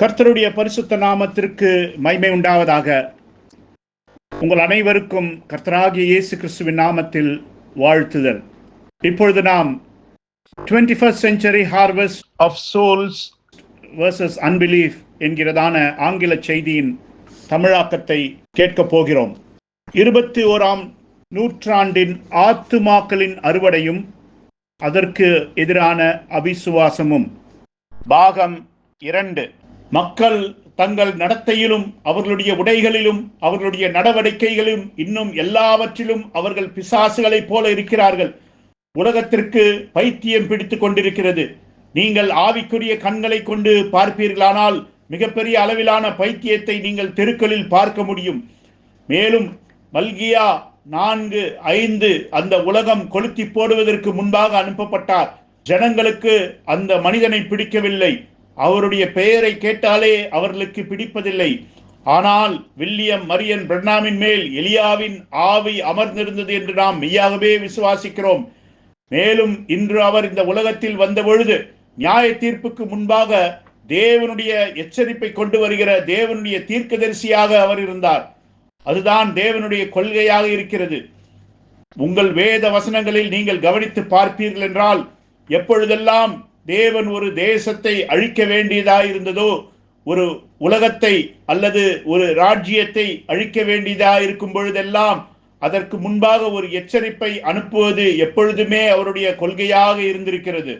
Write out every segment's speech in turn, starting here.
கர்த்தருடைய பரிசுத்த நாமத்திற்கு மைமை உண்டாவதாக. உங்கள் அனைவருக்கும் கர்த்தராகிய இயேசு கிறிஸ்துவின் நாமத்தில் வாழ்த்துதல். இப்பொழுது நாம் twenty first century harvest of souls versus unbelief என்கிறதான ஆங்கில செய்தியின் தமிழாக்கத்தை கேட்கப் போகிறோம். இருபத்தி ஓராம் நூற்றாண்டின் ஆத்துமாக்களின் அறுவடையும் அதற்கு எதிரான அவிசுவாசமும். பாகம் இரண்டு. மக்கள் தங்கள் நடத்தையிலும் அவர்களுடைய உடைகளிலும் அவர்களுடைய நடவடிக்கைகளிலும் இன்னும் எல்லாவற்றிலும் அவர்கள் பிசாசுகளைப் போல இருக்கிறார்கள். உலகத்திற்கு பைத்தியம் பிடித்து கொண்டிருக்கிறது. நீங்கள் ஆவிக்குரிய கண்களை கொண்டு பார்ப்பீர்களானால் மிகப்பெரிய அளவிலான பைத்தியத்தை நீங்கள் தெருக்களில் பார்க்க முடியும். மேலும் மல்கியா நான்கு ஐந்து அந்த உலகம் கொளுத்தி போடுவதற்கு முன்பாக அனுப்பப்பட்டார். ஜனங்களுக்கு அந்த மனிதனை பிடிக்கவில்லை. அவருடைய பெயரை கேட்டாலே அவர்களுக்கு பிடிப்பதில்லை. ஆனால் வில்லியம் மரியன் பிரண்ணாமின் மேல் எலியாவின் ஆவி அமர்ந்திருந்தது என்று நாம் மெய்யாகவே விசுவாசிக்கிறோம். மேலும் இன்று அவர் இந்த உலகத்தில் வந்த பொழுது நியாய தீர்ப்புக்கு முன்பாக தேவனுடைய எச்சரிப்பை கொண்டு வருகிற தேவனுடைய தீர்க்கதரிசியாக அவர் இருந்தார். அதுதான் தேவனுடைய கொள்கையாக இருக்கிறது. உங்கள் வேத வசனங்களில் நீங்கள் கவனித்து பார்ப்பீர்கள் என்றால் எப்பொழுதெல்லாம் தேவன் ஒரு தேசத்தை அழிக்க வேண்டியதாக இருந்ததோ ஒரு உலகத்தை அல்லது ஒரு ராஜ்யத்தை அழிக்க வேண்டியதாக இருக்கும் பொழுதெல்லாம் அதற்கு முன்பாக ஒரு எச்சரிப்பை அனுப்புவது எப்பொழுதுமே அவருடைய கொள்கையாக இருந்திருக்கிறது.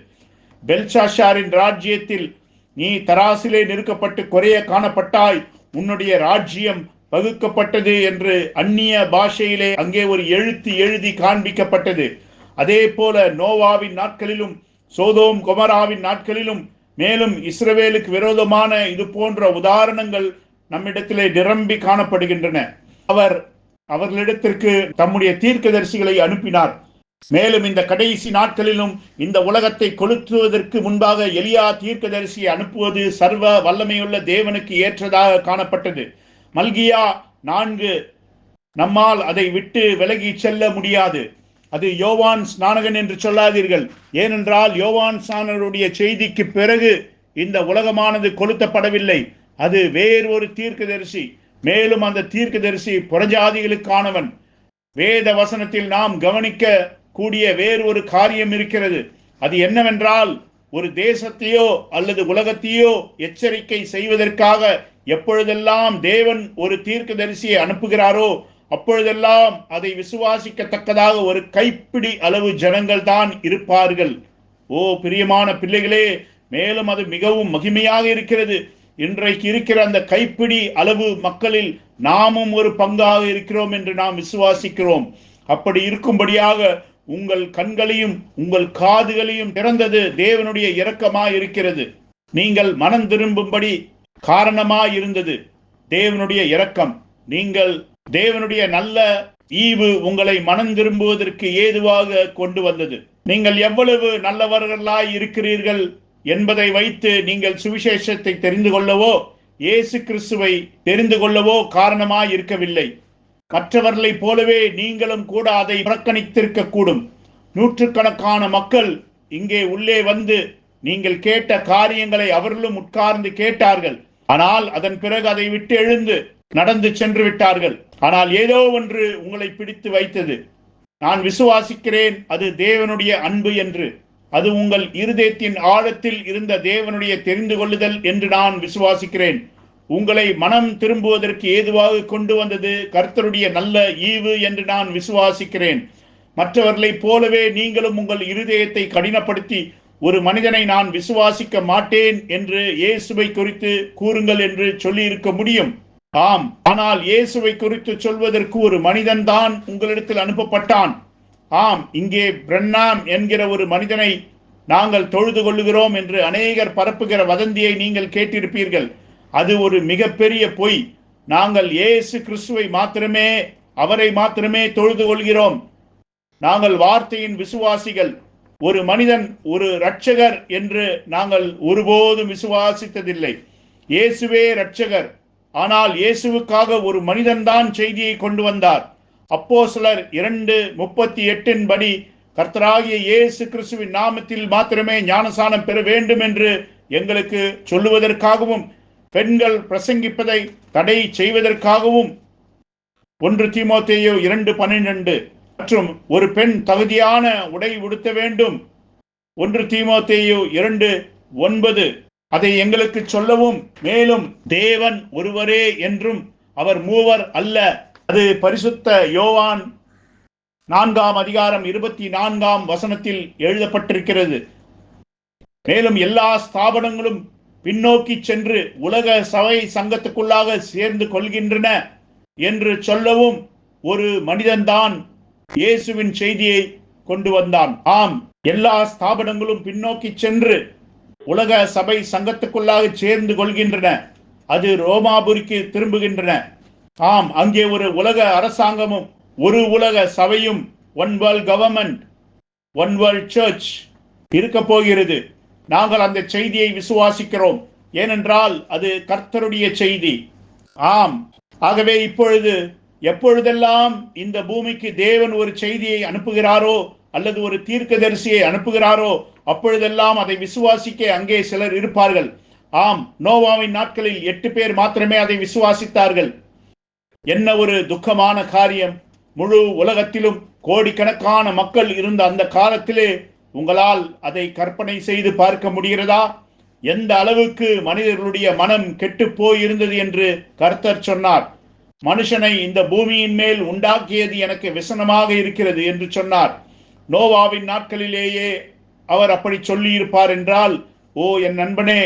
பெல்ஷாஷாரின் ராஜ்யத்தில் நீ தராசிலே நெருக்கப்பட்டு குறைய காணப்பட்டாய் உன்னுடைய ராஜ்யம் பகுக்கப்பட்டது என்று அந்நிய பாஷையிலே அங்கே ஒரு எழுத்து எழுதி காண்பிக்கப்பட்டது. அதே போல நோவாவின் நாட்களிலும் சோதோம் கொமராவின் நாட்களிலும் மேலும் இஸ்ரவேலுக்கு விரோதமான இது போன்ற உதாரணங்கள் நம்மிடத்திலே நிரம்பி காணப்படுகின்றன. அவர் அவர்களிடத்திற்கு தம்முடைய தீர்க்கதரிசிகளை அனுப்பினார். மேலும் இந்த கடைசி நாட்களிலும் இந்த உலகத்தை கொளுத்துவதற்கு முன்பாக எலியா தீர்க்கதரிசியை அனுப்புவது சர்வ வல்லமையுள்ள தேவனுக்கு ஏற்றதாக காணப்பட்டது. மல்கியா நான்கு நம்மால் அதை விட்டு விலகி செல்ல முடியாது. அது யோவான் ஸ்நானகன் என்று சொல்லாதீர்கள். ஏனென்றால் யோவான் ஸ்நானருடைய செய்திக்கு பிறகு இந்த உலகமானது கொளுத்தப்படவில்லை. அது வேறொரு தீர்க்கதரிசி மேலும் அந்த தீர்க்கதரிசி புறஜாதிகளுக்கானவன். வேத வசனத்தில் நாம் கவனிக்க கூடிய வேறு ஒரு காரியம் இருக்கிறது. அது என்னவென்றால் ஒரு தேசத்தையோ அல்லது உலகத்தையோ எச்சரிக்கை செய்வதற்காக எப்பொழுதெல்லாம் தேவன் ஒரு தீர்க்கதரிசியை அனுப்புகிறாரோ அப்பொழுதெல்லாம் அதை விசுவாசிக்கத்தக்கதாக ஒரு கைப்பிடி அளவு ஜனங்கள் தான் இருப்பார்கள். ஓ பிரியமான பிள்ளைகளே மேலும் அது மிகவும் மகிமையாக இருக்கிறது. இன்றைக்கு இருக்கிற அந்த கைப்பிடி அளவு மக்களில் நாமும் ஒரு பங்காக இருக்கிறோம் என்று நாம் விசுவாசிக்கிறோம். அப்படி இருக்கும்படியாக உங்கள் கண்களையும் உங்கள் காதுகளையும் திறந்தது தேவனுடைய இரக்கமாய் இருக்கிறது. நீங்கள் மனம் திரும்பும்படி காரணமாய் இருந்தது தேவனுடைய இரக்கம். நீங்கள் தேவனுடைய நல்ல ஈவு உங்களை மனம் திரும்புவதற்கு ஏதுவாக கொண்டு வந்தது. நீங்கள் எவ்வளவு நல்லவர்களாய் இருக்கிறீர்கள் என்பதை வைத்து நீங்கள் சுவிசேஷத்தை தெரிந்து கொள்ளவோ இயேசு கிறிஸ்துவை தெரிந்து கொள்ளவோ காரணமாய் இருக்கவில்லை. மற்றவர்களைப் போலவே நீங்களும் கூட அதை புறக்கணித்திருக்க கூடும். நூற்றுக்கணக்கான மக்கள் இங்கே உள்ளே வந்து நீங்கள் கேட்ட காரியங்களை அவர்களும் உட்கார்ந்து கேட்டார்கள். ஆனால் அதன் பிறகு அதை விட்டு எழுந்து நடந்து சென்று விட்டார்கள். ஆனால் ஏதோ ஒன்று உங்களை பிடித்து வைத்தது. நான் விசுவாசிக்கிறேன் அது தேவனுடைய அன்பு என்று. அது உங்கள் இருதயத்தின் ஆழத்தில் இருந்த தேவனுடைய தெரிந்து கொள்ளுதல் என்று நான் விசுவாசிக்கிறேன். உங்களை மனம் திரும்புவதற்கு ஏதுவாக கொண்டு வந்தது கர்த்தருடைய நல்ல ஈவு என்று நான் விசுவாசிக்கிறேன். மற்றவர்களைப் போலவே நீங்களும் உங்கள் இருதயத்தை கடினப்படுத்தி ஒரு மனிதனை நான் விசுவாசிக்க மாட்டேன் என்று இயேசுவை குறித்து கூறுங்கள் என்று சொல்லியிருக்க முடியும். ஆம் ஆனால் இயேசுவை குறித்து சொல்வதற்கு ஒரு மனிதன் தான் உங்களிடத்தில் அனுப்பப்பட்டான். ஆம் இங்கே பிரண்ணாம் என்கிற ஒரு மனிதனை நாங்கள் தொழுது கொள்ளுகிறோம் என்று அநேகர் பரப்புகிற வதந்தியை நீங்கள் கேட்டிருப்பீர்கள். அது ஒரு மிகப்பெரிய பொய். நாங்கள் இயேசு கிறிஸ்துவை மாத்திரமே அவரை மாத்திரமே தொழுது கொள்கிறோம். நாங்கள் வார்த்தையின் விசுவாசிகள். ஒரு மனிதன் ஒரு இரட்சகர் என்று நாங்கள் ஒருபோதும் விசுவாசித்ததில்லை. இயேசுவே இரட்சகர். ஆனால் இயேசுவுக்காக ஒரு மனிதன்தான் செய்தியை கொண்டு வந்தார். அப்போ சிலர் இரண்டு முப்பத்தி எட்டின் படி கர்த்தராகிய இயேசு கிறிஸ்துவின் நாமத்தில் மாத்திரமே ஞானசானம் பெற வேண்டும் என்று எங்களுக்கு சொல்லுவதற்காகவும் பெண்கள் பிரசங்கிப்பதை தடை செய்வதற்காகவும். ஒன்று திமுத்தையோ இரண்டு பன்னிரண்டு மற்றும் ஒரு பெண் தகுதியான உடை உடுத்த வேண்டும் ஒன்று திமுத்தையோ இரண்டு ஒன்பது அதை எங்களுக்கு சொல்லவும் மேலும் தேவன் ஒருவரே என்றும் அவர் மூவர் அல்ல. அது பரிசுத்த யோவான் நான்காம் அதிகாரம் இருபத்தி நான்காம் வசனத்தில் எழுதப்பட்டிருக்கிறது. மேலும் எல்லா ஸ்தாபனங்களும் பின்னோக்கி சென்று உலக சபை சங்கத்துக்குள்ளாக சேர்ந்து கொள்கின்றன என்று சொல்லவும் ஒரு மனிதன்தான் இயேசுவின் செய்தியை கொண்டு வந்தான். ஆம் எல்லா ஸ்தாபனங்களும் பின்னோக்கி சென்று உலக சபை சங்கத்துக்குள்ளாக சேர்ந்து கொள்கின்றன. அது ரோமாபுரிக்கு திரும்புகின்றன. ஆம் அங்கே ஒரு உலக அரசாங்கமும் ஒரு உலக சபையும் one world government one world church இருக்க போகிறது. நாங்கள் அந்த செய்தியை விசுவாசிக்கிறோம். ஏனென்றால் அது கர்த்தருடைய செய்தி. ஆம் ஆகவே இப்பொழுது எப்பொழுதெல்லாம் இந்த பூமிக்கு தேவன் ஒரு செய்தியை அனுப்புகிறாரோ அல்லது ஒரு தீர்க்கதரிசியை அனுப்புகிறாரோ அப்பொழுதெல்லாம் அதை விசுவாசிக்க அங்கே சிலர் இருப்பார்கள். ஆம் நோவாவின் நாட்களில் எட்டு பேர் மாத்திரமே அதை விசுவாசித்தார்கள். என்ன ஒரு துக்கமான காரியம். முழு உலகத்திலும் கோடிக்கணக்கான மக்கள் இருந்த அந்த காலத்திலே உங்களால் அதை கற்பனை செய்து பார்க்க முடிகிறதா? எந்த அளவுக்கு மனிதர்களுடைய மனம் கெட்டு போயிருந்தது என்று கர்த்தர் சொன்னார். மனுஷனை இந்த பூமியின் மேல் உண்டாக்கியது எனக்கு விசனமாக இருக்கிறது என்று சொன்னார். நோவாவின் நாட்களிலேயே அவர் அப்படி சொல்லியிருப்பார் என்றால் ஓ என் நண்பனே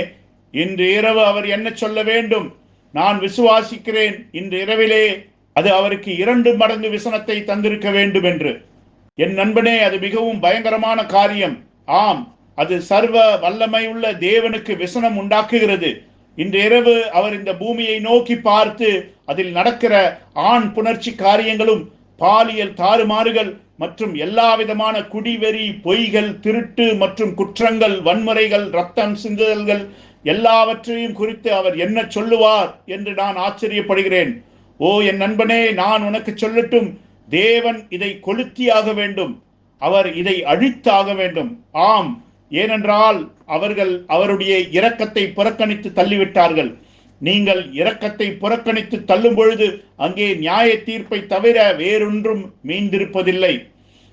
இன்று இரவு அவர் என்ன சொல்ல வேண்டும்? நான் விசுவாசிக்கிறேன் இன்று இரவிலே அது அவருக்கு இரண்டு மடங்கு விசனத்தை தந்திருக்க வேண்டும் என்று. என் நண்பனே அது மிகவும் பயங்கரமான காரியம். ஆம் அது சர்வ வல்லமை உள்ள தேவனுக்கு விசனம் உண்டாக்குகிறது. இன்று இரவு அவர் இந்த பூமியை நோக்கி பார்த்து அதில் நடக்கிற ஆண் புணர்ச்சி காரியங்களும் பாலியல் தாறுமாறுகள் மற்றும் எல்லா விதமான குடிவெறி பொய்கள் திருட்டு மற்றும் குற்றங்கள் வன்முறைகள் ரத்தம் சிந்துதல்கள் எல்லாவற்றையும் குறித்து அவர் என்ன சொல்லுவார் என்று நான் ஆச்சரியப்படுகிறேன். ஓ என் நண்பனே நான் உனக்கு சொல்லட்டும் தேவன் இதை கொளுத்தியாக வேண்டும். அவர் இதை அழித்தாக வேண்டும். ஆம் ஏனென்றால் அவர்கள் அவருடைய இரக்கத்தை புறக்கணித்து தள்ளிவிட்டார்கள். நீங்கள் இரக்கத்தை புறக்கணித்து தள்ளும் பொழுது அங்கே நியாய தீர்ப்பை தவிர வேறொன்றும் மீந்திருப்பதில்லை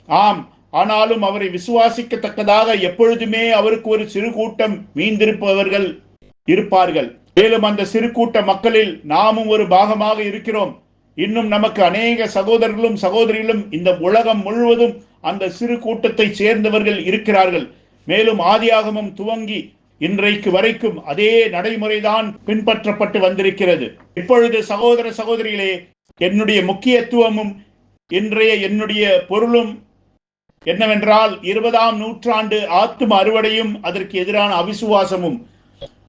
ஆம் ஆனாலும் அவரை விசுவாசிக்கத்தக்கதாக எப்பொழுதுமே அவருக்கு ஒரு சிறு கூட்டம் மீந்திருப்பவர்கள் இருப்பார்கள். மேலும் அந்த சிறு கூட்ட மக்களில் நாமும் ஒரு பாகமாக இருக்கிறோம். இன்னும் நமக்கு அநேக சகோதரர்களும் சகோதரிகளும் இந்த உலகம் முழுவதும் அந்த சிறு கூட்டத்தை சேர்ந்தவர்கள் இருக்கிறார்கள். மேலும் ஆதியாகமம் துவங்கி இன்றைக்கு வரைக்கும் அதே நடைமுறைதான் பின்பற்றப்பட்டு வந்திருக்கிறது. இப்பொழுது சகோதர சகோதரிகளே என்னுடைய முக்கியத்துவமும் இன்றைய என்னுடைய பொருளும் என்னவென்றால் இருபதாம் நூற்றாண்டு ஆத்தும் அறுவடையும் அதற்கு எதிரான அவிசுவாசமும்.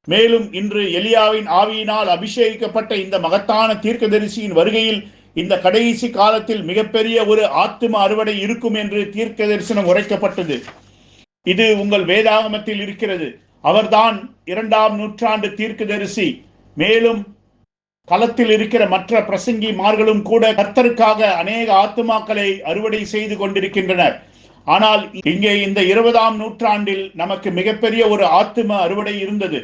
மேலும் இன்று எலியாவின் ஆவியினால் அபிஷேகிக்கப்பட்ட இந்த மகத்தான தீர்க்கதரிசியின் வருகையில் இந்த கடைசி காலத்தில் மிகப்பெரிய ஒரு ஆத்தும அறுவடை இருக்கும் என்று தீர்க்க தரிசனம் உரைக்கப்பட்டது. இது உங்கள் வேதாகமத்தில் இருக்கிறது. அவர்தான் இரண்டாம் நூற்றாண்டு தீர்க்கதரிசி. மேலும் களத்தில் இருக்கிற மற்ற பிரசங்கிமார்களும் கூட கர்த்தருக்காக அநேக ஆத்துமாக்களை அறுவடை செய்து கொண்டிருக்கின்றனர். ஆனால் இங்கே இந்த இருபதாம் நூற்றாண்டில் நமக்கு மிகப்பெரிய ஒரு ஆத்தும அறுவடை இருந்தது.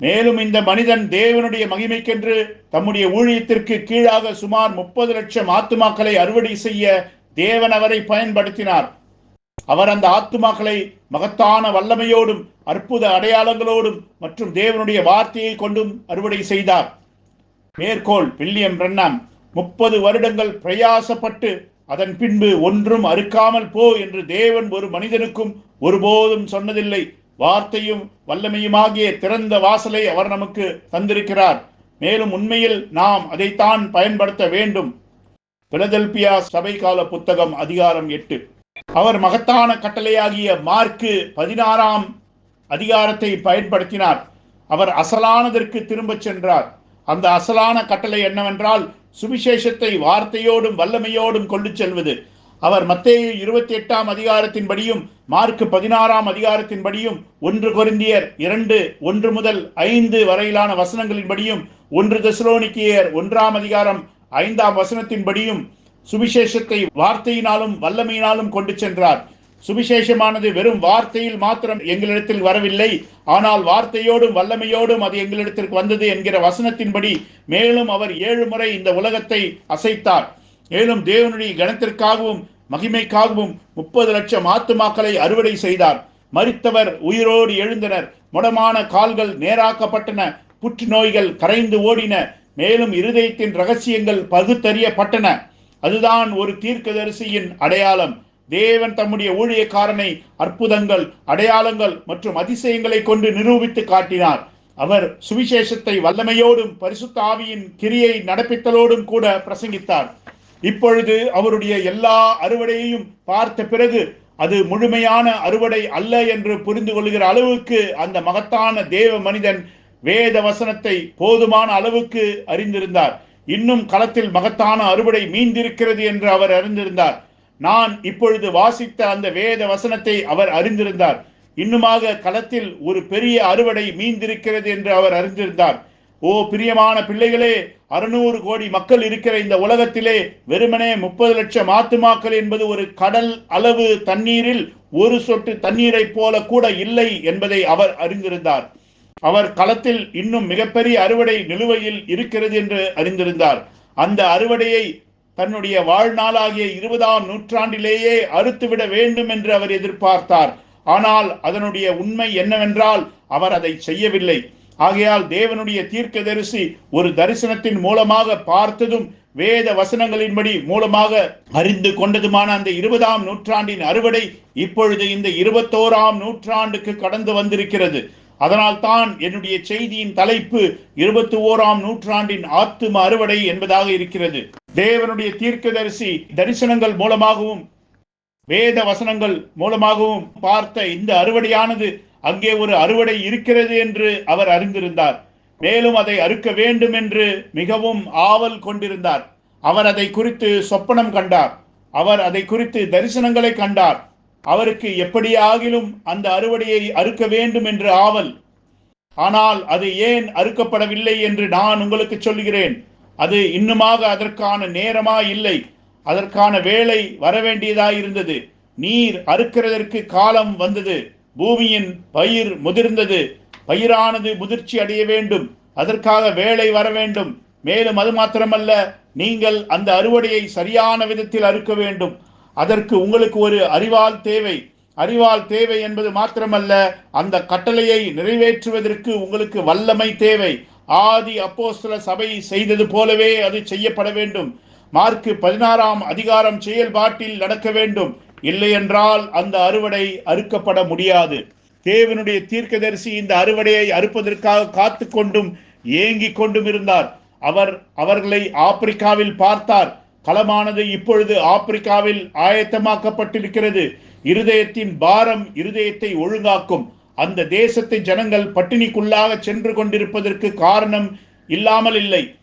மேலும் இந்த மனிதன் தேவனுடைய மகிமைக்கென்று தம்முடைய ஊழியத்திற்கு கீழாக சுமார் முப்பது லட்சம் ஆத்துமாக்களை அறுவடை செய்ய தேவன் அவரை பயன்படுத்தினார். அவர் அந்த ஆத்துமாக்களை மகத்தான வல்லமையோடும் அற்புத அடையாளங்களோடும் மற்றும் தேவனுடைய வார்த்தையை கொண்டும் அறுவடை செய்தார். மேற்கோள் வில்லியம் பிரண்ணாம் முப்பது வருடங்கள் பிரயாசப்பட்டு அதன் பின்பு ஒன்றும் அறுக்காமல் போ என்று தேவன் ஒரு மனிதனுக்கும் ஒருபோதும் சொன்னதில்லை. வார்த்தையும் வல்லமையுமாகிய திறந்த வாசலை அவர் நமக்கு தந்திருக்கிறார். மேலும் உண்மையில் நாம் அதைத்தான் பயன்படுத்த வேண்டும். பிலதெல்பியா சபை கால புத்தகம் அதிகாரம் எட்டு. அவர் மகத்தான கட்டளையாகிய மார்க்கு பதினாறாம் அதிகாரத்தை பயன்படுத்தினார். அவர் அசலானதற்கு திரும்பச் சென்றார். அந்த அசலான கட்டளை என்னவென்றால் சுவிசேஷத்தை வார்த்தையோடும் வல்லமையோடும் கொண்டு செல்வது. அவர் மத்தேயு இருபத்தி எட்டாம் அதிகாரத்தின்படியும் மார்க் பதினாறாம் அதிகாரத்தின்படியும் ஒன்று கொரிந்தியர் இரண்டு ஒன்று முதல் ஐந்து வரையிலான வசனங்களின்படியும் ஒன்று தெசலோனிக்கியர் ஒன்றாம் அதிகாரம் ஐந்தாம் வசனத்தின்படியும் சுவிசேஷத்தை வார்த்தையினாலும் வல்லமையினாலும் கொண்டு சென்றார். சுவிசேஷமானது வெறும் வார்த்தையில் மாத்திரம் எங்களிடத்தில் வரவில்லை. ஆனால் வார்த்தையோடும் வல்லமையோடும் அது எங்களிடத்திற்கு வந்தது என்கிற வசனத்தின்படி மேலும் அவர் ஏழு முறை இந்த உலகத்தை அசைத்தார். மேலும் தேவனுடைய கணத்திற்காகவும் மகிமைக்காகவும் முப்பது லட்சம் ஆத்துமாக்களை அறுவடை செய்தார். மறித்தவர் உயிரோடு எழுந்தனர். முடமான கால்கள் நேராக்கப்பட்டன. புற்றுநோய்கள் கரைந்து ஓடின. மேலும் இருதயத்தின் ரகசியங்கள் பகுத்தறியப்பட்டன. அதுதான் ஒரு தீர்க்கதரிசியின் அடையாளம். தேவன் தம்முடைய ஊழியக்காரனை அற்புதங்கள் அடையாளங்கள் மற்றும் அதிசயங்களை கொண்டு நிரூபித்து காட்டினார். அவர் சுவிசேஷத்தை வல்லமையோடும் பரிசுத்த ஆவியின் கிரியை நடப்பித்தலோடும் கூட பிரசங்கித்தார். இப்பொழுது அவருடைய எல்லா அறுவடையையும் பார்த்த பிறகு அது முழுமையான அறுவடை அல்ல என்று புரிந்து கொள்கிற அளவுக்கு அந்த மகத்தான தேவ மனிதன் வேத வசனத்தை போதுமான அளவுக்கு அறிந்திருந்தார். இன்னும் களத்தில் மகத்தான அறுவடை மீந்திருக்கிறது என்று அவர் அறிந்திருந்தார். நான் இப்பொழுது வாசித்த அந்த வேத வசனத்தை அவர் அறிந்திருந்தார். இன்னுமாக களத்தில் ஒரு பெரிய அறுவடை மீந்திருக்கிறது என்று அவர் அறிந்திருந்தார். ஓ பிரியமான பிள்ளைகளே அறுநூறு கோடி மக்கள் இருக்கிற இந்த உலகத்திலே வெறுமனே முப்பது லட்சம் ஆத்துமாக்கள் என்பது ஒரு கடல் அளவு தண்ணீரில் ஒரு சொட்டு தண்ணீரை போல கூட இல்லை என்பதை அவர் அறிந்திருந்தார். அவர் களத்தில் இன்னும் மிகப்பெரிய அறுவடை நிலுவையில் இருக்கிறது என்று அறிந்திருந்தார். அந்த அறுவடையை தன்னுடைய வாழ்நாளாகிய இருபதாம் நூற்றாண்டிலேயே அறுத்துவிட வேண்டும் என்று அவர் எதிர்பார்த்தார். ஆனால் அதனுடைய உண்மை என்னவென்றால் அவர் அதை செய்யவில்லை. ஆகையால் தேவனுடைய தீர்க்க தரிசி ஒரு தரிசனத்தின் மூலமாக பார்த்ததும் வேத வசனங்களின்படி மூலமாக அறிந்து கொண்டதுமான அந்த இருபதாம் நூற்றாண்டின் அறுவடை இப்பொழுது இந்த இருபத்தோராம் நூற்றாண்டுக்கு கடந்து வந்திருக்கிறது. அதனால் தான் என்னுடைய செய்தியின் தலைப்பு இருபத்தி ஓராம் நூற்றாண்டின் ஆத்தும அறுவடை என்பதாக இருக்கிறது. தேவனுடைய தீர்க்கதரிசி தரிசனங்கள் மூலமாகவும் வேத வசனங்கள் மூலமாகவும் பார்த்த இந்த அறுவடையானது அங்கே ஒரு அறுவடை இருக்கிறது என்று அவர் அறிந்திருந்தார். மேலும் அதை அறுக்க வேண்டும் என்று மிகவும் ஆவல் கொண்டிருந்தார். அவர் அதை குறித்து சொப்பனம் கண்டார். அவர் அதை குறித்து தரிசனங்களை கண்டார். அவருக்கு எப்படியாகிலும் அந்த அறுவடையை அறுக்க வேண்டும் என்று ஆவல். ஆனால் அது ஏன் அறுக்கப்படவில்லை என்று நான் உங்களுக்கு சொல்கிறேன் அது இன்னுமாக அதற்கான நேரமா இல்லை. அதற்கான வேலை வரவேண்டியதாய் இருந்தது. நீர் அறுக்கிறதற்கு காலம் வந்தது. பூமியின் பயிர் முதிர்ந்தது. பயிரானது முதிர்ச்சி அடைய வேண்டும். அதற்காக வேலை வர வேண்டும். மேலும் அது மாத்திரமல்ல நீங்கள் அந்த அறுவடையை சரியான விதத்தில் அறுக்க வேண்டும். அதற்கு உங்களுக்கு ஒரு அறிவால் தேவை. அறிவால் தேவை என்பது மாத்திரமல்ல அந்த கட்டளையை நிறைவேற்றுவதற்கு உங்களுக்கு வல்லமை தேவை. ஆதி அப்போஸ்தல சபை செய்தது போலவே அது செய்யப்பட வேண்டும். மார்க்கு பதினாறாம் அதிகாரம் செயல்பாட்டில் நடக்க வேண்டும். இல்லையென்றால் அந்த அறுவடை அறுக்கப்பட முடியாது. தேவனுடைய தீர்க்கதரிசி இந்த அறுவடையை அறுப்பதற்காக காத்து கொண்டும் ஏங்கிக் கொண்டும் இருந்தார். அவர் அவர்களை ஆப்பிரிக்காவில் பார்த்தார். களமானது இப்பொழுது ஆப்பிரிக்காவில் ஆயத்தமாக்கப்பட்டிருக்கிறது. இருதயத்தின் பாரம் இருதயத்தை ஒழுங்காக்கும். அந்த தேசத்தை ஜனங்கள் பட்டினிக்குள்ளாக சென்று கொண்டிருப்பதற்கு காரணம் இல்லாமல் இல்லை.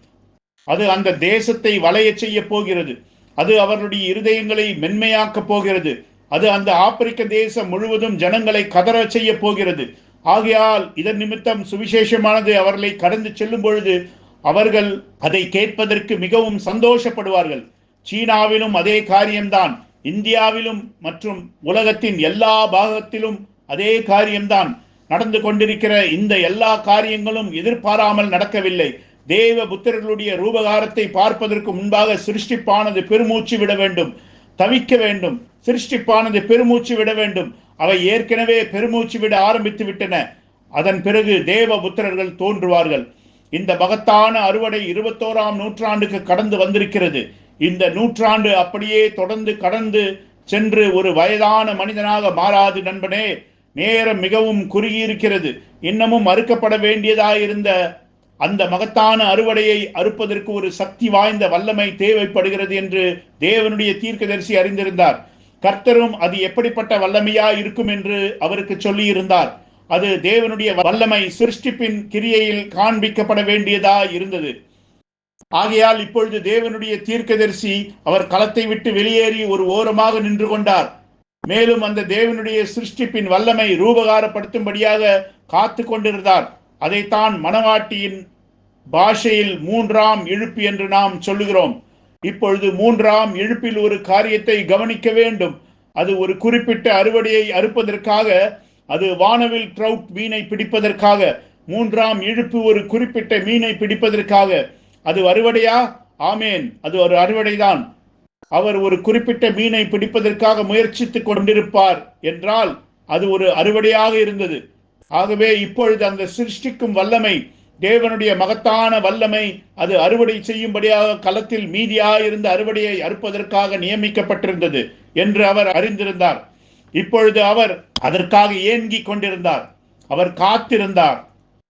அது அந்த தேசத்தை வளைய செய்ய போகிறது. அது அவர்களுடைய இருதயங்களை மென்மையாக்கப் போகிறது. அது அந்த ஆப்பிரிக்க தேசம் முழுவதும் ஜனங்களை கதற செய்ய போகிறது. ஆகையால் இதன் நிமித்தம் சுவிசேஷமானது அவர்களை கடந்து செல்லும் பொழுது அவர்கள் அதை கேட்பதற்கு மிகவும் சந்தோஷப்படுவார்கள். சீனாவிலும் அதே காரியம்தான் இந்தியாவிலும் மற்றும் உலகத்தின் எல்லா பாகத்திலும் அதே காரியம்தான். நடந்து கொண்டிருக்கிற இந்த எல்லா காரியங்களும் எதிர்பாராமல் நடக்கவில்லை. தேவ புத்திரர்களுடைய ரூபகாரத்தை பார்ப்பதற்கு முன்பாக சிருஷ்டிப்பானது பெருமூச்சு விட வேண்டும் தவிக்க வேண்டும். சிருஷ்டிப்பானது பெருமூச்சு விட வேண்டும். அவை ஏற்கனவே பெருமூச்சு விட ஆரம்பித்து விட்டன அதன் பிறகு தேவ புத்திரர்கள் தோன்றுவார்கள். இந்த மகத்தான அறுவடை இருபத்தோராம் நூற்றாண்டுக்கு கடந்து வந்திருக்கிறது. இந்த நூற்றாண்டு அப்படியே தொடர்ந்து கடந்து சென்று ஒரு வயதான மனிதனாக மாறாது நண்பனே. நேரம் மிகவும் குறுகியிருக்கிறது. இன்னமும் அறுக்கப்பட வேண்டியதாயிருந்த அந்த மகத்தான அறுவடையை அறுப்பதற்கு ஒரு சக்தி வாய்ந்த வல்லமை தேவைப்படுகிறது என்று தேவனுடைய தீர்க்கதரிசி அறிந்திருந்தார். கர்த்தரும் அது எப்படிப்பட்ட வல்லமையா இருக்கும் என்று அவருக்கு சொல்லியிருந்தார். அது தேவனுடைய வல்லமை சிருஷ்டிப்பின் கிரியையில் காண்பிக்கப்பட வேண்டியதா இருந்தது. ஆகையால் இப்பொழுது தேவனுடைய தீர்க்கதரிசி அவர் களத்தை விட்டு வெளியேறி ஒரு ஓரமாக நின்று கொண்டார். மேலும் அந்த தேவனுடைய சிருஷ்டிப்பின் வல்லமை ரூபகாரப்படுத்தும்படியாக காத்து கொண்டிருந்தார். அதைத்தான் மணவாட்டியின் பாஷையில் மூன்றாம் இழுப்பு என்று நாம் சொல்லுகிறோம். இப்பொழுது மூன்றாம் இழுப்பில் ஒரு காரியத்தை கவனிக்க வேண்டும். அது ஒரு குறிப்பிட்ட அறுவடையை அறுப்பதற்காக அது வானவில் ட்ரவுட் மீனை பிடிப்பதற்காக மூன்றாம் இழுப்பு ஒரு குறிப்பிட்ட மீனை பிடிப்பதற்காக. அது அறுவடையா? ஆமேன். அது ஒரு அறுவடைதான். அவர் ஒரு குறிப்பிட்ட மீனை பிடிப்பதற்காக முயற்சித்துக் கொண்டிருப்பார் என்றால் அது ஒரு அறுவடையாக இருந்தது. ஆகவே இப்பொழுது அந்த சிருஷ்டிக்கும் வல்லமை தேவனுடைய மகத்தான வல்லமை அது அறுவடை செய்யும்படியாக களத்தில் மீதியாக இருந்த அறுவடையை அறுப்பதற்காக நியமிக்கப்பட்டிருந்தது என்று அவர் அறிந்திருந்தார். இப்பொழுது அவர் அதற்காக ஏங்கிக் கொண்டிருந்தார். அவர் காத்திருந்தார்.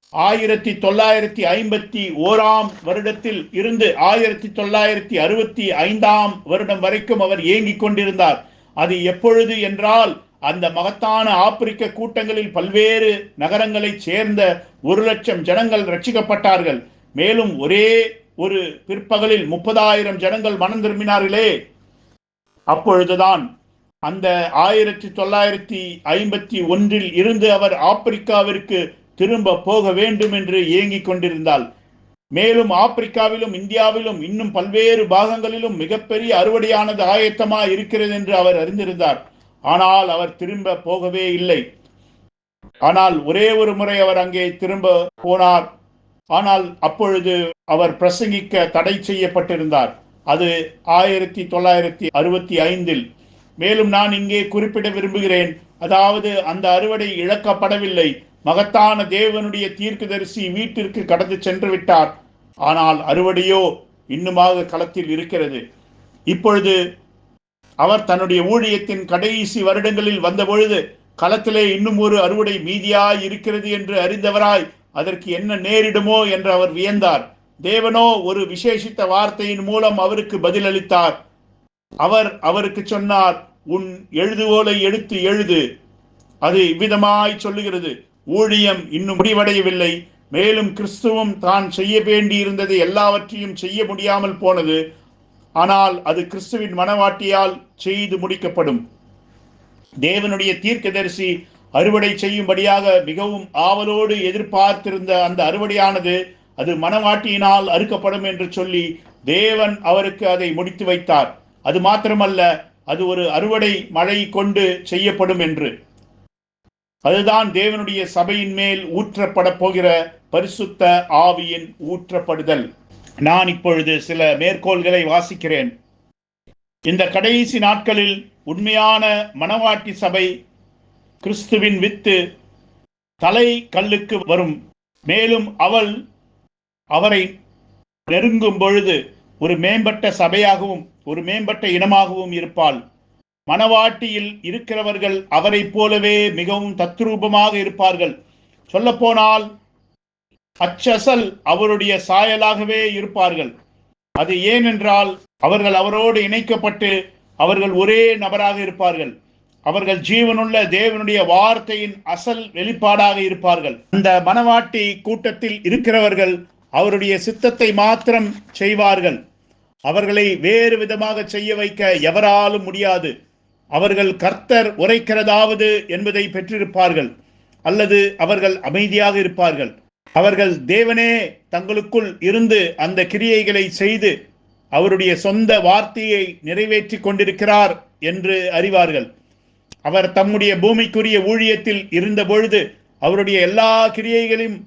ஆயிரத்தி தொள்ளாயிரத்தி ஐம்பத்தி ஓராம் வருடத்தில் இருந்து ஆயிரத்தி தொள்ளாயிரத்தி அறுபத்தி ஐந்தாம் வருடம் வரைக்கும் அவர் ஏங்கிக் கொண்டிருந்தார். அது எப்பொழுது என்றால் அந்த மகத்தான ஆப்பிரிக்க கூட்டங்களில் பல்வேறு நகரங்களைச் சேர்ந்த ஒரு லட்சம் ஜனங்கள் ரட்சிக்கப்பட்டார்கள் மேலும் ஒரே ஒரு பிற்பகலில் முப்பதாயிரம் ஜனங்கள் மனம் திரும்பினார்களே. அப்பொழுதுதான் அந்த ஆயிரத்தி தொள்ளாயிரத்தி ஐம்பத்தி ஒன்றில் இருந்து அவர் ஆப்பிரிக்காவிற்கு திரும்ப போக வேண்டும் என்று ஏங்கிக் கொண்டிருந்தால். மேலும் ஆப்பிரிக்காவிலும் இந்தியாவிலும் இன்னும் பல்வேறு பாகங்களிலும் மிகப்பெரிய அறுவடையானது ஆயத்தமா இருக்கிறது என்று அவர் அறிந்திருந்தார். ஆனால் அவர் திரும்ப போகவே இல்லை. ஆனால் ஒரே ஒரு முறை அவர் அங்கே திரும்ப போனார். ஆனால் அப்பொழுது அவர் பிரசங்கிக்க தடை செய்யப்பட்டிருந்தார். அது ஆயிரத்தி தொள்ளாயிரத்தி அறுபத்தி ஐந்தில். மேலும் நான் இங்கே குறிப்பிட விரும்புகிறேன். அதாவது அந்த அறுவடை இழக்கப்படவில்லை. மகத்தான தேவனுடைய தீர்க்கதரிசி வீட்டிற்கு கடந்து சென்று விட்டார். ஆனால் அறுவடையோ இன்னுமாக களத்தில் இருக்கிறது. இப்பொழுது அவர் தன்னுடைய ஊழியத்தின் கடைசி வருடங்களில் வந்தபொழுது களத்திலே இன்னும் ஒரு அறுவடை மீதியாய் இருக்கிறது என்று அறிந்தவராய் அதற்கு என்ன நேரிடுமோ என்று அவர் வியந்தார். தேவனோ ஒரு விசேஷித்த வார்த்தையின் மூலம் அவருக்கு பதிலளித்தார். அவர் அவருக்கு சொன்னார் உன் எழுதுகோலை எடுத்து எழுது. அது இவ்விதமாய் சொல்லுகிறது. ஊழியம் இன்னும் முடிவடையவில்லை. மேலும் கிறிஸ்துவும் தான் செய்ய வேண்டியிருந்தது எல்லாவற்றையும் செய்ய முடியாமல் போனது. ஆனால் அது கிறிஸ்துவின் மனவாட்டியால் செய்து முடிக்கப்படும். தேவனுடைய தீர்க்கதரிசி அறுவடை செய்யும்படியாக மிகவும் ஆவலோடு எதிர்பார்த்திருந்த அந்த அறுவடையானது அது மனவாட்டியினால் அறுக்கப்படும் என்று சொல்லி தேவன் அவருக்கு அதை முடித்து வைத்தார். அது மாத்திரமல்ல அது ஒரு அறுவடை மழை கொண்டு செய்யப்படும் என்று. அதுதான் தேவனுடைய சபையின் மேல் ஊற்றப்பட போகிற பரிசுத்த ஆவியின் ஊற்றப்படுதல். நான் இப்பொழுது சில மேற்கோள்களை வாசிக்கிறேன். இந்த கடைசி நாட்களில் உண்மையான மணவாட்டி சபை கிறிஸ்துவின் வித்து தலை கல்லுக்கு வரும். மேலும் அவள் அவரை நெருங்கும் பொழுது ஒரு மேம்பட்ட சபையாகவும் ஒரு மேம்பட்ட இனமாகவும் இருப்பாள். மணவாட்டியில் இருக்கிறவர்கள் அவரைப் போலவே மிகவும் தத்ரூபமாக இருப்பார்கள். சொல்லப்போனால் அச்சசல் அவருடைய சாயலாகவே இருப்பார்கள். அது ஏனென்றால் அவர்கள் அவரோடு இணைக்கப்பட்டு அவர்கள் ஒரே நபராக இருப்பார்கள். அவர்கள் ஜீவனுள்ள தேவனுடைய வார்த்தையின் அசல் வெளிப்பாடாக இருப்பார்கள். அந்த மனவாட்டி கூட்டத்தில் இருக்கிறவர்கள் அவருடைய சித்தத்தை மாத்திரம் செய்வார்கள். அவர்களை வேறு விதமாக செய்ய வைக்க எவராலும் முடியாது. அவர்கள் கர்த்தர் உரைக்கிறதாவது என்பதை பெற்றிருப்பார்கள். அல்லது அவர்கள் அமைதியாக இருப்பார்கள். அவர்கள் தேவனே தங்களுக்குள் இருந்து அந்த கிரியைகளை செய்து அவருடைய சொந்த வார்த்தையை நிறைவேற்றி கொண்டிருக்கிறார் என்று அறிவார்கள். அவர் தம்முடைய பூமிக்குரிய ஊழியத்தில் இருந்த பொழுது அவருடைய எல்லா கிரியைகளையும்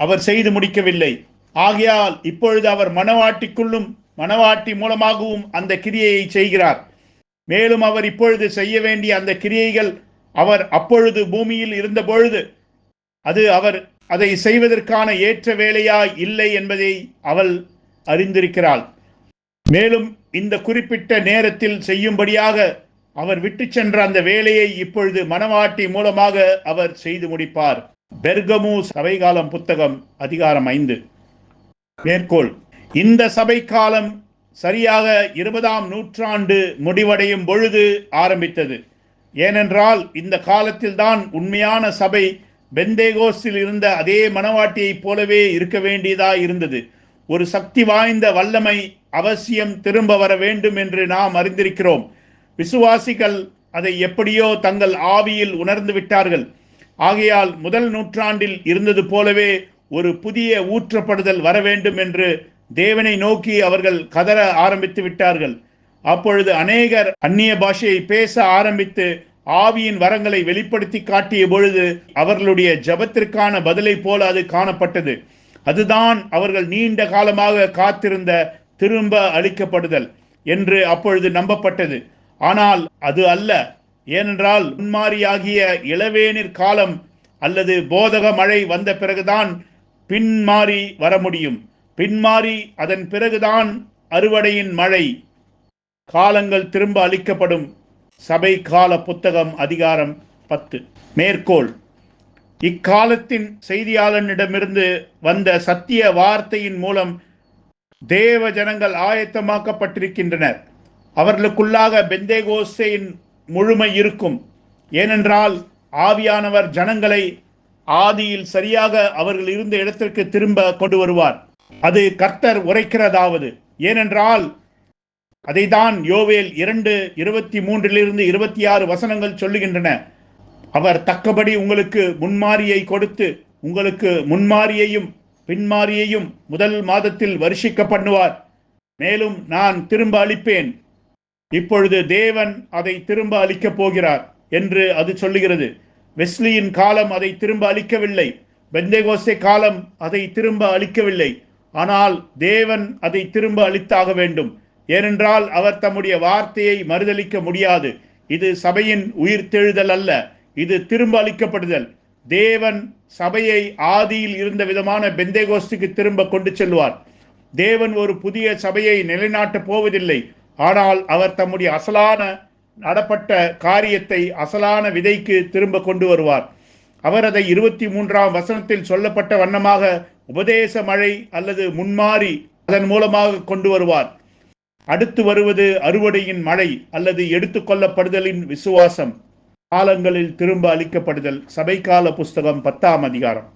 அவர் செய்து முடிக்கவில்லை. ஆகையால் இப்பொழுது அவர் மனவாட்டிக்குள்ளும் மனவாட்டி மூலமாகவும் அந்த கிரியையை செய்கிறார். மேலும் அவர் இப்பொழுது செய்ய வேண்டிய அந்த கிரியைகள் அவர் அப்பொழுது பூமியில் இருந்த பொழுது அது அவர் அதை செய்வதற்கான ஏற்ற வேலையாய் இல்லை என்பதை அவள் அறிந்திருக்கிறாள். மேலும் இந்த குறிப்பிட்ட நேரத்தில் செய்யும்படியாக அவர் விட்டு சென்ற அந்த வேலையை இப்பொழுது மனவாட்டி மூலமாக அவர் செய்து முடிப்பார். பெர்கமு சபைகாலம் புத்தகம் அதிகாரம் ஐந்து. மேற்கோள். இந்த சபை காலம் சரியாக இருபதாம் நூற்றாண்டு முடிவடையும் பொழுது ஆரம்பித்தது. ஏனென்றால் இந்த காலத்தில்தான் உண்மையான சபை பெந்தேகோஸில் இருந்த அதே மனவாட்டியைப் போலவே இருக்க வேண்டியதா இருந்தது. ஒரு சக்தி வாய்ந்த வல்லமை அவசியம் திரும்ப வர வேண்டும் என்று நாம் அறிந்திருக்கிறோம். விசுவாசிகள் அதை எப்படியோ தங்கள் ஆவியில் உணர்ந்து விட்டார்கள். ஆகையால் முதல் நூற்றாண்டில் இருந்தது போலவே ஒரு புதிய ஊற்றப்படுதல் வர வேண்டும் என்று தேவனை நோக்கி அவர்கள் கதற ஆரம்பித்து விட்டார்கள். அப்பொழுது அநேகர் அந்நிய பாஷையை பேச ஆரம்பித்து ஆவியின் வரங்களை வெளிப்படுத்தி காட்டிய பொழுது அவர்களுடைய ஜபத்திற்கான பதிலை போல அது காணப்பட்டது. அதுதான் அவர்கள் நீண்ட காலமாக காத்திருந்த திரும்ப அளிக்கப்படுதல் என்று அப்பொழுது நம்பப்பட்டது. ஆனால் அது அல்ல. ஏனென்றால் முன்மாரியாகிய இளவேனிற் காலம் அல்லது போதக மழை வந்த பிறகுதான் பின்மாறி வர முடியும் பின்மாறி அதன் பிறகுதான் அறுவடையின் மழை. காலங்கள் திரும்ப அளிக்கப்படும். சபை கால புத்தகம் அதிகாரம் பத்து. மேற்கோள். இக்காலத்தின் செய்தியாளனிடமிருந்து வந்த சத்திய வார்த்தையின் மூலம் தேவ ஜனங்கள் ஆயத்தமாக்கப்பட்டிருக்கின்றனர். அவர்களுக்குள்ளாக பெந்தேகோசையின் முழுமை இருக்கும். ஏனென்றால் ஆவியானவர் ஜனங்களை ஆதியில் சரியாக அவர்கள் இருந்த இடத்திற்கு திரும்ப கொண்டு வருவார். அது கர்த்தர் உரைக்கிறதாவது. ஏனென்றால் அதைதான் யோவேல் இரண்டு இருபத்தி மூன்றிலிருந்து இருபத்தி ஆறு வசனங்கள் சொல்லுகின்றன. அவர் தக்கபடி உங்களுக்கு முன்மாரியை கொடுத்து உங்களுக்கு முன்மாரியையும் பின்மாரியையும் முதல் மாதத்தில் வருஷிக்க பண்ணுவார். மேலும் நான் திரும்ப அளிப்பேன். இப்பொழுது தேவன் அதை திரும்ப அளிக்கப் போகிறார் என்று அது சொல்லுகிறது. வெஸ்லியின் காலம் அதை திரும்ப அளிக்கவில்லை. பெந்தேகோஸ்தே காலம் அதை திரும்ப அளிக்கவில்லை. ஆனால் தேவன் அதை திரும்ப அளித்தாக வேண்டும். ஏனென்றால் அவர் தம்முடைய வார்த்தையை மறுதளிக்க முடியாது. இது சபையின் உயிர்த்தெழுதல் அல்ல. இது திரும்ப அளிக்கப்படுதல். தேவன் சபையை ஆதியில் இருந்த விதமான பெந்தேகோஸ்துக்கு திரும்ப கொண்டு செல்வார். தேவன் ஒரு புதிய சபையை நிலைநாட்டப் போவதில்லை. ஆனால் அவர் தம்முடைய அசலான நடப்பட்ட காரியத்தை அசலான விதைக்கு திரும்ப கொண்டு வருவார். அவர் அதை இருபத்தி மூன்றாம் வசனத்தில் சொல்லப்பட்ட வண்ணமாக உபதேச மழை அல்லது முன்மாறி அதன் மூலமாக கொண்டு வருவார். அடுத்து வருவது அறுவடையின் மழை அல்லது எடுத்துக்கொள்ளப்படுதலின் விசுவாசம். காலங்களில் திரும்ப அளிக்கப்படுதல். சபைக்கால புஸ்தகம் பத்தாம் அதிகாரம்.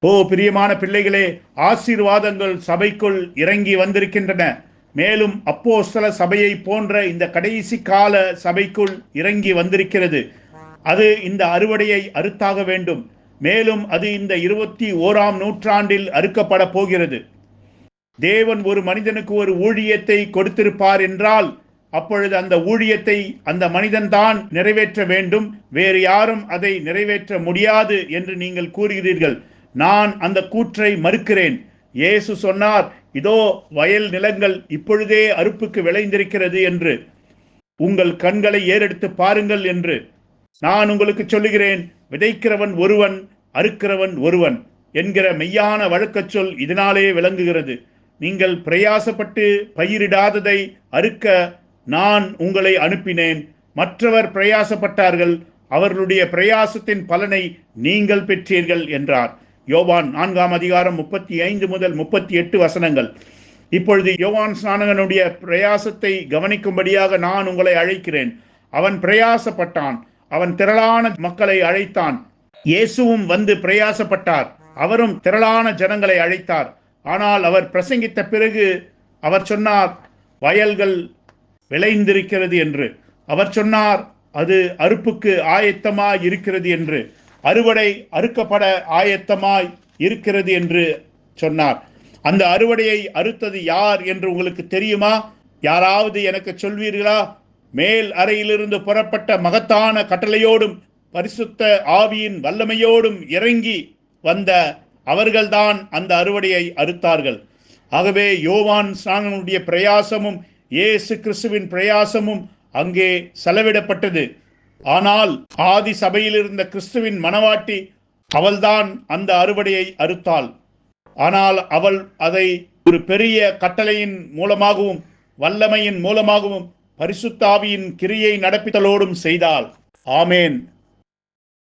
ஓ பிரியமான பிள்ளைகளே ஆசீர்வாதங்கள் சபைக்குள் இறங்கி வந்திருக்கின்றன. மேலும் அப்போஸ்தல சபையை போன்ற இந்த கடைசி கால சபைக்குள் இறங்கி வந்திருக்கிறது. அது இந்த அறுவடையை அறுத்தாக வேண்டும். மேலும் அது இந்த இருபத்தி ஓராம் நூற்றாண்டில் அறுக்கப்பட போகிறது. தேவன் ஒரு மனிதனுக்கு ஒரு ஊழியத்தை கொடுத்திருப்பார் என்றால் அப்பொழுது அந்த ஊழியத்தை அந்த மனிதன் தான் நிறைவேற்ற வேண்டும். வேறு யாரும் அதை நிறைவேற்ற முடியாது என்று நீங்கள் கூறுகிறீர்கள். நான் அந்த கூற்றை மறுக்கிறேன். இயேசு சொன்னார் இதோ வயல் நிலங்கள் இப்பொழுதே அறுப்புக்கு விளைந்திருக்கிறது என்று. உங்கள் கண்களை ஏறெடுத்து பாருங்கள் என்று. நான் உங்களுக்கு சொல்லுகிறேன் விதைக்கிறவன் ஒருவன் அறுக்கிறவன் ஒருவன் என்கிற மெய்யான வழக்கச் சொல் இதனாலே விளங்குகிறது. நீங்கள் பிரயாசப்பட்டு பயிரிடாததை அறுக்க நான் உங்களை அனுப்பினேன். மற்றவர் பிரயாசப்பட்டார்கள் அவர்களுடைய பிரயாசத்தின் பலனை நீங்கள் பெற்றீர்கள் என்றார். யோவான் நான்காம் அதிகாரம் முப்பத்தி ஐந்து முதல் முப்பத்தி எட்டு வசனங்கள். இப்பொழுது யோவான் ஸ்நானகனுடைய பிரயாசத்தை கவனிக்கும்படியாக நான் உங்களை அழைக்கிறேன். அவன் பிரயாசப்பட்டான். அவன் திரளான மக்களை அழைத்தான். இயேசுவும் வந்து பிரயாசப்பட்டார். அவரும் திரளான ஜனங்களை அழைத்தார். ஆனால் அவர் பிரசங்கித்த பிறகு அவர் சொன்னார் வயல்கள் விளைந்திருக்கிறது என்று. அவர் சொன்னார் அது அறுப்புக்கு ஆயத்தமாக இருக்கிறது என்று. அறுவடை அறுக்கப்பட ஆயத்தமாய் இருக்கிறது என்று சொன்னார். அந்த அறுவடையை அறுத்தது யார் என்று உங்களுக்கு தெரியுமா? யாராவது எனக்கு சொல்வீர்களா? மேல் அறையிலிருந்து புறப்பட்ட மகத்தான கட்டளையோடும் பரிசுத்த ஆவியின் வல்லமையோடும் இறங்கி வந்த அவர்கள்தான் அந்த அறுவடையை அறுத்தார்கள். ஆகவே யோவான் ஸ்நானனுடைய பிரயாசமும் ஏசு கிறிஸ்துவின் பிரயாசமும் அங்கே செலவிடப்பட்டது. ஆனால் ஆதி சபையில் இருந்த கிறிஸ்துவின் மனவாட்டி அவள்தான் அந்த அறுவடையை அறுத்தாள். ஆனால் அவள் அதை ஒரு பெரிய கட்டளையின் மூலமாகவும் வல்லமையின் மூலமாகவும் பரிசுத்தாவியின் கிரியை நடப்பித்தலோடும் செய்தாள். ஆமேன்.